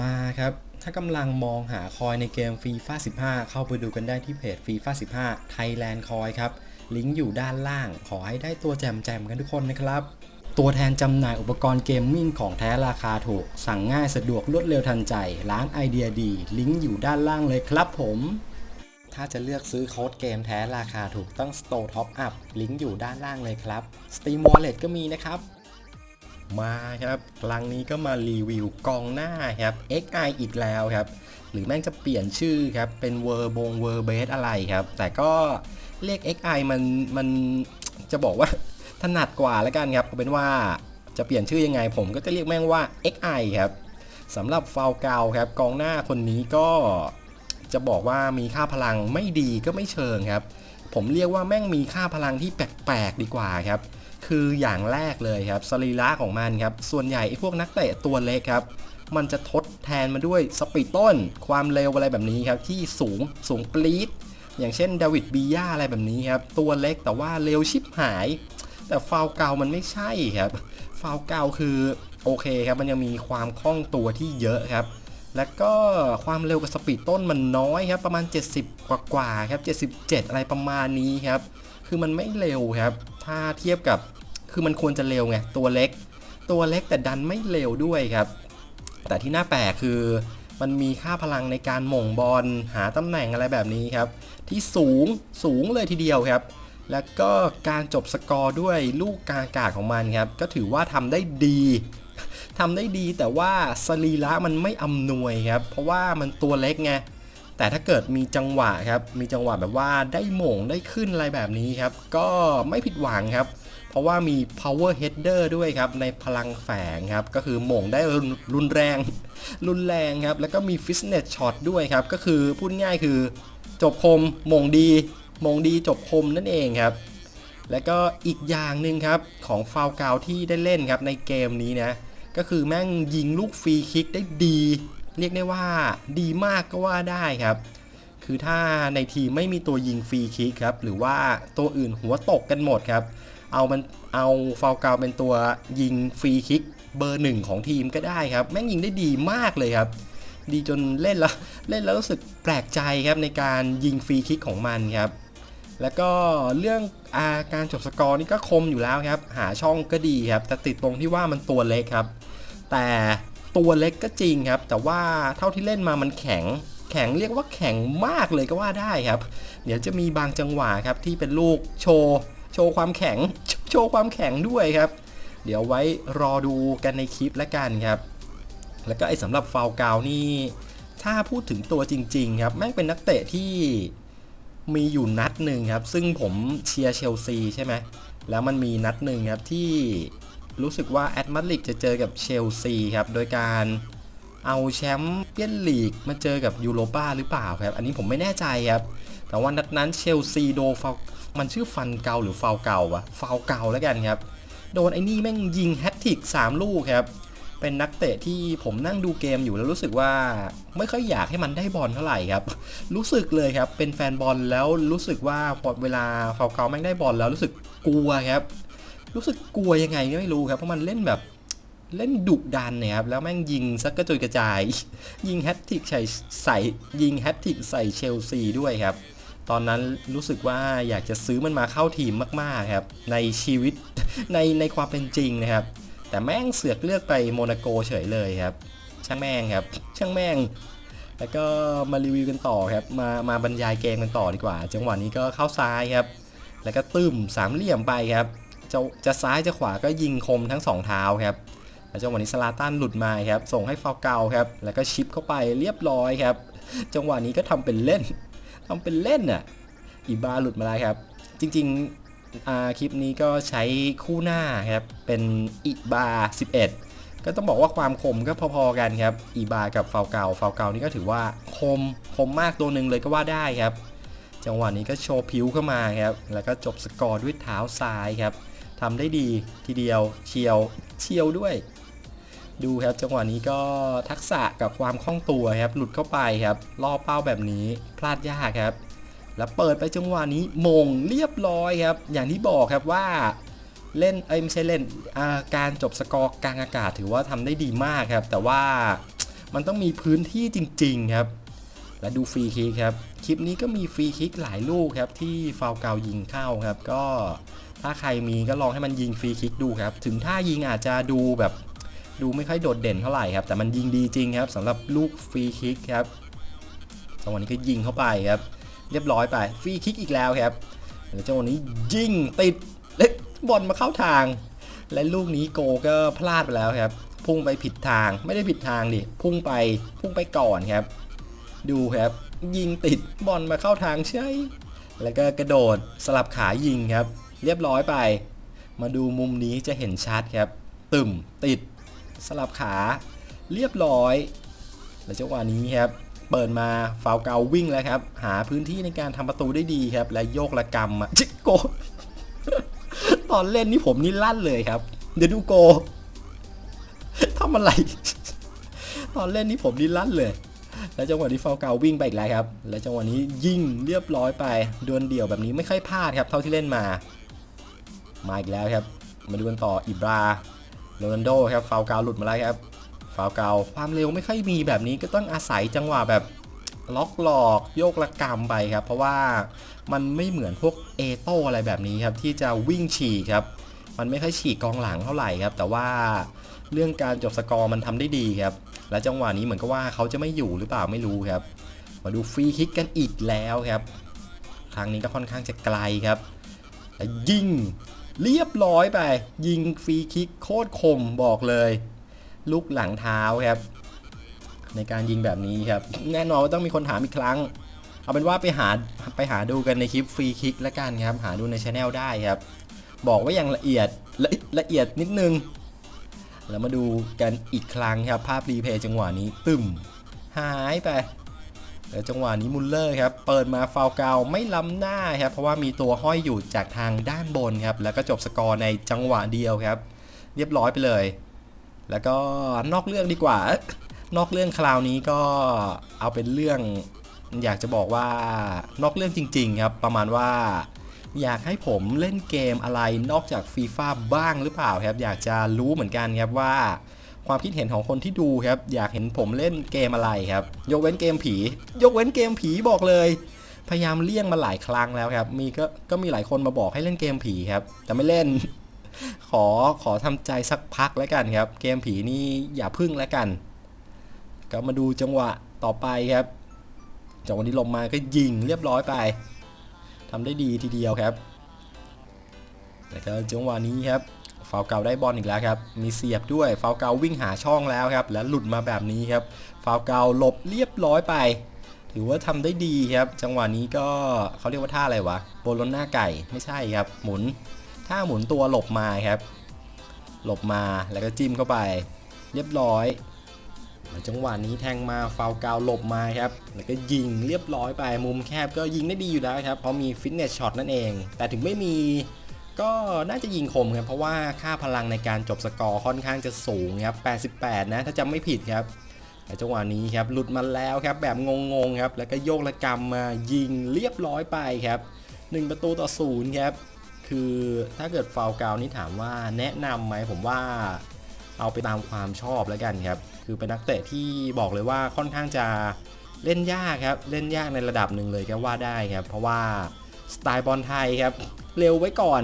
มาครับ ถ้ากำลังมองหาคอยในเกมฟีฟ่า15 เข้าไปดูกันได้ที่เพจฟีฟ่า15 Thailand คอยครับ ลิงก์อยู่ด้านล่าง ขอให้ได้ตัวแจมๆกันทุกคนนะครับ ตัวแทนจำหน่ายอุปกรณ์เกมมิ่งของแท้ราคาถูก สั่งง่ายสะดวกรวดเร็วทันใจ ร้านไอเดียดี ลิงก์อยู่ด้านล่างเลยครับผมถ้าจะเลือกซื้อโค้ดเกมแท้ราคาถูกต้อง Store Top Up ลิงก์อยู่ด้านล่างเลยครับ Steam Wallet ก็มีนะครับ มาครับครั้งนี้ก็มารีวิวกองหน้าครับ XI อีกแล้วครับ หรือแม่งจะเปลี่ยนชื่อครับ เป็นเวอร์บงเวอร์เบสอะไรครับ แต่ก็เรียก XI มันมันจะบอกว่าถนัดกว่าแล้วกันครับเอาเป็นว่าจะเปลี่ยนชื่อยังไงผมก็จะเรียกแม่งว่า XI ครับสำหรับฟาวเกาครับกองหน้าคนนี้ก็จะบอกว่ามีค่าพลังไม่ดีก็ไม่เชิงครับ ผมเรียกว่าแม่งมีค่าพลังที่แปลกๆดีกว่าครับ คืออย่างแรกเลยครับสรีระของมันครับ ส่วนใหญ่ไอ้พวกนักเตะตัวเล็กครับ มันจะทดแทนมาด้วยสปีดต้น ความเร็วอะไรแบบนี้ครับ ที่สูงสูงปรี๊ดอย่างเช่นดาวิดบีย่าอะไรแบบนี้ครับ ตัวเล็กแต่ว่าเร็วชิบหาย แต่ฟาวเกามันไม่ใช่ครับ ฟาวเกาคือโอเคครับ มันยังมีความคล่องตัวที่เยอะครับ แล้วก็ความเร็วกับสปีดต้นมันน้อยครับประมาณ 70 กว่ากว่าครับ 77 อะไรประมาณนี้ครับ คือมันไม่เร็วครับ ถ้าเทียบกับคือมันควรจะเร็วไงตัวเล็ก ตัวเล็กแต่ดันไม่เร็วด้วยครับ แต่ที่น่าแปลกคือมันมีค่าพลังในการหม่งบอลหาตำแหน่งอะไรแบบนี้ครับ ที่สูงสูงเลยทีเดียวครับ แล้วก็การจบสกอร์ด้วยลูกกางอากาศของมันครับ ก็ถือว่าทำได้ดี ทำได้ดีแต่ว่าสรีระมันไม่อำนวยครับ เพราะว่ามันตัวเล็กไงแต่ถ้าเกิดมีจังหวะครับ มีจังหวะแบบว่าได้หม่งได้ขึ้นอะไรแบบนี้ครับ ก็ไม่ผิดหวังครับ เพราะว่ามี power header ด้วยครับ ในพลังแฝงครับ ก็คือหม่งได้รุนรุนแรง รุนแรงครับ แล้วก็มี fitness shot ด้วยครับ ก็คือพูดง่ายคือ จบคมหม่งดีหม่งดีจบคมนั่นเองครับ แล้วก็อีกอย่างหนึ่งครับของฟาวกาวที่ได้เล่นครับในเกมนี้นะ ก็คือแม่งยิงลูกฟรีคิกได้ดี เรียกได้ว่าดีมากก็ว่าได้ครับ คือถ้าในทีมไม่มีตัวยิงฟรีคิกครับ หรือว่าตัวอื่นหัวตกกันหมดครับ เอามันเอาฟาวกาวเป็นตัวยิงฟรีคิกเบอร์หนึ่งของทีมก็ได้ครับ แม่งยิงได้ดีมากเลยครับ ดีจนเล่นแล้วเล่นแล้วรู้สึกแปลกใจครับในการยิงฟรีคิกของมันครับ แล้วก็เรื่องอาการจบสกอร์นี่ก็คมอยู่แล้วครับ หาช่องก็ดีครับ แต่ติดตรงที่ว่ามันตัวเล็กครับ แต่ตัวเล็กก็จริงครับ แต่ว่าเท่าที่เล่นมามันแข็ง แข็งเรียกว่าแข็งมากเลยก็ว่าได้ครับ เดี๋ยวจะมีบางจังหวะครับที่เป็นลูกโชว์โชว์ความแข็ง โชว์ความแข็งด้วยครับ เดี๋ยวไว้รอดูกันในคลิปแล้วกันครับ แล้วก็ไอ้สำหรับฟาวกาวนี่ ถ้าพูดถึงตัวจริง ๆ ครับ แม่งเป็นนักเตะที่ มีอยู่นัดหนึ่งครับ ซึ่งผมเชียร์เชลซีใช่ไหมแล้วมันมีนัดหนึ่งครับที่รู้สึกว่าแอตมาดริดจะเจอกับเชลซีครับโดยการเอาแชมป์เปี้ยนลีกมาเจอกับยูโรปาหรือเปล่าครับ อันนี้ผมไม่แน่ใจครับ แต่ว่านัดนั้นเชลซีโดนฟาวมันชื่อฟันเกาหรือฟาวเกาวะฟาวเกาแล้วกันครับ โดนไอ้นี่แม่งยิงแฮตทิก3 ลูกครับ เป็นนักเตะที่ผมนั่งดูเกมอยู่แล้วรู้สึกว่าไม่ค่อยอยากให้มันได้บอลเท่าไหร่ครับ รู้สึกเลยครับ เป็นแฟนบอลแล้วรู้สึกว่าพอเวลาฟาวเกาแม่งได้บอลแล้วรู้สึกกลัวครับ รู้สึกกลัวยังไงก็ไม่รู้ครับเพราะมันเล่นแบบเล่นดุดันเนี่ยครับ แล้วแม่งยิงซักกระจุยกระจาย ยิงแฮตทริกใส่ใส่ยิงแฮตทริกใส่เชลซีด้วยครับ ตอนนั้นรู้สึกว่าอยากจะซื้อมันมาเข้าทีมมาก ๆ ครับ ในชีวิตในในความเป็นจริงนะครับ แต่แม่งเสือกเลือกไปโมนาโกเฉยเลยครับ ช่างแม่งครับ ช่างแม่ง แล้วก็มารีวิวกันต่อครับ มามาบรรยายเกมกันต่อดีกว่า จังหวะนี้ก็เข้าซ้ายครับ แล้วก็ตึมสามเหลี่ยมไปครับจะจะซ้ายจะขวาก็ยิงคมทั้งสองเท้าครับแล้วจังหวะนี้สลาตันหลุดมาครับ ส่งให้ฟาวเกาครับ แล้วก็ชิปเข้าไปเรียบร้อยครับ จังหวะนี้ก็ทำเป็นเล่นทำเป็นเล่นอะ อีบาหลุดมาแล้วครับ จริง ๆ คลิปนี้ก็ใช้คู่หน้าครับ เป็นอีบา 11 ก็ต้องบอกว่าความคมก็พอๆกันครับอีบากับฟาวเกาฟาวเกานี่ก็ถือว่าคมคมมากตัวหนึ่งเลยก็ว่าได้ครับ จังหวะนี้ก็โชว์ผิวเข้ามาครับ แล้วก็จบสกอร์ด้วยเท้าซ้ายครับทำได้ดีทีเดียวเชียวเชียวด้วย ดูครับจังหวะนี้ก็ทักษะกับความคล่องตัวครับ หลุดเข้าไปครับล่อเป้าแบบนี้พลาดยากครับ แล้วเปิดไปจังหวะนี้มงเรียบร้อยครับ อย่างที่บอกครับว่าเล่นเอ้ยไม่ใช่เล่นอาการจบสกอร์กลางอากาศถือว่าทำได้ดีมากครับ แต่ว่ามันต้องมีพื้นที่จริง ๆครับ และดูฟรีคิกครับ คลิปนี้ก็มีฟรีคิกหลายลูกครับที่ฟาวเกายิงเข้าครับ ก็ถ้าใครมีก็ลองให้มันยิงฟรีคิกดูครับ ถึงท่ายิงอาจจะดูแบบดูไม่ค่อยโดดเด่นเท่าไหร่ครับ แต่มันยิงดีจริงครับสำหรับลูกฟรีคิกครับจังหวะนี้ก็ยิงเข้าไปครับ เรียบร้อยไปฟรีคิกอีกแล้วครับแล้วจังหวะนี้ยิงติดเล็กบอลมาเข้าทาง และลูกนี้โกก็พลาดไปแล้วครับ พุ่งไปผิดทางไม่ได้ผิดทางดิพุ่งไปพุ่งไปก่อนครับ ดูครับ ยิงติดบอลมาเข้าทางใช่ แล้วก็กระโดดสลับขายิงครับ เรียบร้อยไป มาดูมุมนี้จะเห็นชัดครับ ตึมติดสลับขา เรียบร้อย แล้วจังหวะนี้ครับ เปิดมาฟาวเกาวิ่งแล้วครับ หาพื้นที่ในการทำประตูได้ดีครับ และโยกระกำอะจิโก ตอนเล่นนี่ผมนี่ลั่นเลยครับ เดี๋ยวดูโกทำอะไร ตอนเล่นนี่ผมนี่ลั่นเลย แล้วจังหวะนี้ฟาวเกาวิ่งไปอีกแล้วครับ แล้วจังหวะนี้ยิงเรียบร้อยไปดวลเดี่ยวแบบนี้ไม่ค่อยพลาดครับ เท่าที่เล่นมา มาอีกแล้วครับ มาดูกันต่ออิบราโรนัลโดครับฟาวเกาหลุดมาแล้วครับ ฟาวเกาความเร็วไม่ค่อยมีแบบนี้ก็ต้องอาศัยจังหวะแบบล็อกหลอกโยกระกำไปครับ เพราะว่ามันไม่เหมือนพวกเอโต้อะไรแบบนี้ครับที่จะวิ่งฉีกครับ มันไม่ค่อยฉีกกองหลังเท่าไหร่ครับ แต่ว่าเรื่องการจบสกอร์มันทำได้ดีครับ และจังหวะนี้เหมือนกับว่าเขาจะไม่อยู่หรือเปล่าไม่รู้ครับ มาดูฟรีคิกกันอีกแล้วครับ ครั้งนี้ก็ค่อนข้างจะไกลครับและยิงเรียบร้อยไป ยิงฟรีคิกโคตรคมบอกเลย ลูกหลังเท้าครับ ในการยิงแบบนี้ครับ แน่นอนว่าต้องมีคนถามอีกครั้ง เอาเป็นว่าไปหาไปหาดูกันในคลิปฟรีคิกแล้วกันครับ หาดูในช anel ได้ครับ บอกว่าอย่างละเอียดละละเอียดนิดนึง แล้วมาดูกันอีกครั้งครับ ภาพรีเพย์จังหวะนี้ตึมหายไปแล้วจังหวะนี้มุลเลอร์ครับ เปิดมาฟาวเกาไม่ล้ำหน้าครับ เพราะว่ามีตัวห้อยอยู่จากทางด้านบนครับ แล้วก็จบสกอร์ในจังหวะเดียวครับ เรียบร้อยไปเลย แล้วก็นอกเรื่องดีกว่า นอกเรื่องคราวนี้ก็เอาเป็นเรื่องอยากจะบอกว่านอกเรื่องจริง ๆ ครับ ประมาณว่าอยากให้ผมเล่นเกมอะไรนอกจากฟีฟ่าบ้างหรือเปล่าครับ อยากจะรู้เหมือนกันครับว่า ความคิดเห็นของคนที่ดูครับ อยากเห็นผมเล่นเกมอะไรครับ ยกเว้นเกมผี ยกเว้นเกมผีบอกเลย พยายามเลี่ยงมาหลายครั้งแล้วครับ มีก็ก็มีหลายคนมาบอกให้เล่นเกมผีครับ แต่ไม่เล่น ขอขอทำใจสักพักแล้วกันครับ เกมผีนี่อย่าพึ่งแล้วกัน ก็มาดูจังหวะต่อไปครับจังหวะนี้ลงมาก็ยิงเรียบร้อยไปทำได้ดีทีเดียวครับแล้วก็จังหวะนี้ครับฟาวเกาได้บอลอีกแล้วครับ มีเสียบด้วยฟาวเกาวิ่งหาช่องแล้วครับ แล้วหลุดมาแบบนี้ครับฟาวเกาหลบเรียบร้อยไป ถือว่าทำได้ดีครับ จังหวะนี้ก็เขาเรียกว่าท่าอะไรวะโบโลน่าไก่ไม่ใช่ครับ หมุน ท่าหมุนตัวหลบมาครับ หลบมาแล้วก็จิ้มเข้าไป เรียบร้อยจังหวะนี้แทงมาฟาวกาวหลบมาครับ แล้วก็ยิงเรียบร้อยไปมุมแคบก็ยิงได้ดีอยู่แล้วครับเพราะมีฟิตเนสช็อตนั่นเอง แต่ถึงไม่มีก็น่าจะยิงคมครับเพราะว่าค่าพลังในการจบสกอร์ค่อนข้างจะสูงครับ 88 นะ ถ้าจำไม่ผิดครับแต่จังหวะนี้ครับหลุดมาแล้วครับแบบงงๆครับแล้วก็โยกระกำมายิงเรียบร้อยไปครับ 1 ประตูต่อศูนย์ครับ คือถ้าเกิดฟาวกาวนี่ถามว่าแนะนำไหมผมว่าเอาไปตามความชอบแล้วกันครับ คือเป็นนักเตะที่บอกเลยว่าค่อนข้างจะเล่นยากครับ เล่นยากในระดับหนึ่งเลยก็ว่าได้ครับ เพราะว่าสไตล์บอลไทยครับ เร็วไว้ก่อน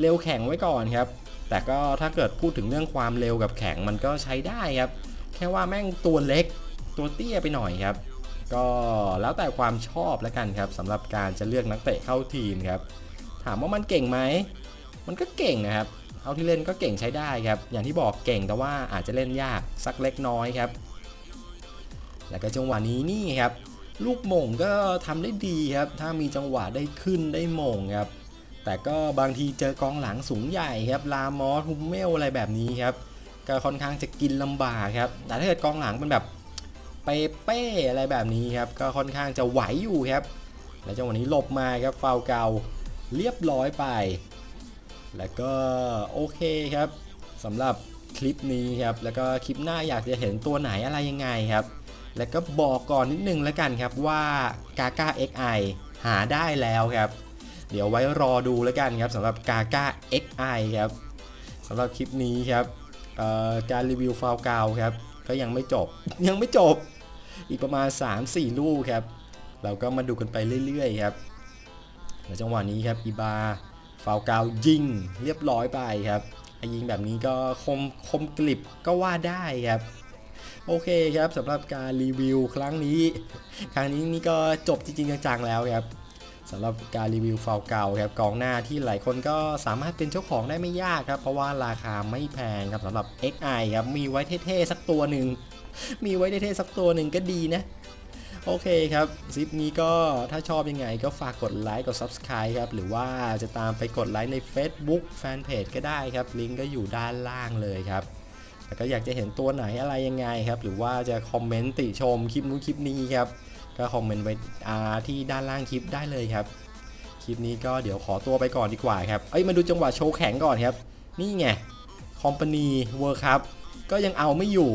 เร็วแข็งไว้ก่อนครับ แต่ก็ถ้าเกิดพูดถึงเรื่องความเร็วกับแข็งมันก็ใช้ได้ครับ แค่ว่าแม่งตัวเล็กตัวเตี้ยไปหน่อยครับ ก็แล้วแต่ความชอบแล้วกันครับสำหรับการจะเลือกนักเตะเข้าทีมครับ ถามว่ามันเก่งไหม มันก็เก่งนะครับเท่าที่เล่นก็เก่งใช้ได้ครับ อย่างที่บอกเก่งแต่ว่าอาจจะเล่นยากสักเล็กน้อยครับ แล้วก็จังหวะนี้นี่ครับ ลูกมงก็ทำได้ดีครับ ถ้ามีจังหวะได้ขึ้นได้มงครับ แต่ก็บางทีเจอกองหลังสูงใหญ่ครับ ลามอสฮุมเมลอะไรแบบนี้ครับ ก็ค่อนข้างจะกินลำบากครับ แต่ถ้าเกิดกองหลังเป็นแบบเป๊เป้อะไรแบบนี้ครับ ก็ค่อนข้างจะไหวอยู่ครับ แล้วจังหวะนี้หลบมาครับฟาวเกา เรียบร้อยไป แล้วก็โอเคครับสำหรับคลิปนี้ครับ แล้วก็คลิปหน้าอยากจะเห็นตัวไหนอะไรยังไงครับ แล้วก็บอกก่อนนิดนึงแล้วกันครับว่ากา a XI หาได้แล้วครับ เดี๋ยวไว้รอดูแล้วกันครับสำหรับกา a XI ครับสำหรับคลิปนี้ครับการรีวิวฟาวกาวครับ ก็ยังไม่จบยังไม่จบ อีกประมาณ 3-4 ลูกครับ เราก็มาดูกันไปเรื่อยๆครับ แล้วจังหวะนี้ครับอีบาฟาวกาวยิงเรียบร้อยไปครับยิงแบบนี้ก็คมคมกลิบก็ว่าได้ครับ โอเคครับสำหรับการรีวิวครั้งนี้ ครั้งนี้นี่ก็จบจริงๆจังๆแล้วครับสำหรับการรีวิวฟาวเก่าครับกองหน้าที่หลายคนก็สามารถเป็นเจ้าของได้ไม่ยากครับ เพราะว่าราคาไม่แพงครับสำหรับ XI ครับมีไว้เท่ๆสักตัวหนึ่งมีไว้เท่ๆสักตัวหนึ่งก็ดีนะ โอเคครับคลิปนี้ก็ถ้าชอบยังไงก็ฝากกดไลค์กด Subscribe ครับ หรือว่าจะตามไปกดไลค์ใน Facebook Fanpage ก็ได้ครับ ลิงก์ก็อยู่ด้านล่างเลยครับแล้วก็อยากจะเห็นตัวไหนอะไรยังไงครับ หรือว่าจะคอมเมนต์ติชมคลิปนู้นคลิปนี้ครับ ก็คอมเมนต์ไว้ที่ด้านล่างคลิปได้เลยครับ คลิปนี้ก็เดี๋ยวขอตัวไปก่อนดีกว่าครับ เอ้ยมาดูจังหวะโชว์แข็งก่อนครับ นี่ไงคอมพานีเวิร์คัพก็ยังเอาไม่อยู่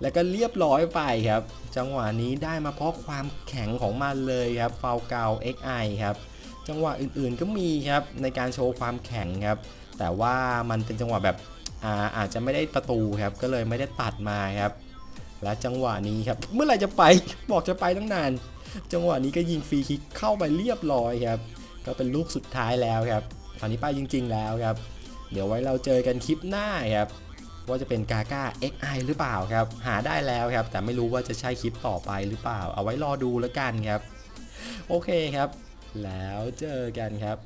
แล้วก็เรียบร้อยไปครับ จังหวะนี้ได้มาเพราะความแข็งของมันเลยครับฟาวเกา XI ครับ จังหวะอื่นๆก็มีครับในการโชว์ความแข็งครับ แต่ว่ามันเป็นจังหวะแบบอาอาจจะไม่ได้ประตูครับ ก็เลยไม่ได้ตัดมาครับ และจังหวะนี้ครับ เมื่อไหร่จะไป บอกจะไปตั้งนาน จังหวะนี้ก็ยิงฟรีคิกเข้าไปเรียบร้อยครับ ก็เป็นลูกสุดท้ายแล้วครับคราวนี้ไปจริง ๆ แล้วครับ เดี๋ยวไว้เราเจอกันคลิปหน้าครับ ว่าจะเป็นกาก้า XI หรือเปล่าครับ หาได้แล้วครับ แต่ไม่รู้ว่าจะใช่คลิปต่อไปหรือเปล่า เอาไว้รอดูแล้วกันครับ โอเคครับ แล้วเจอกันครับ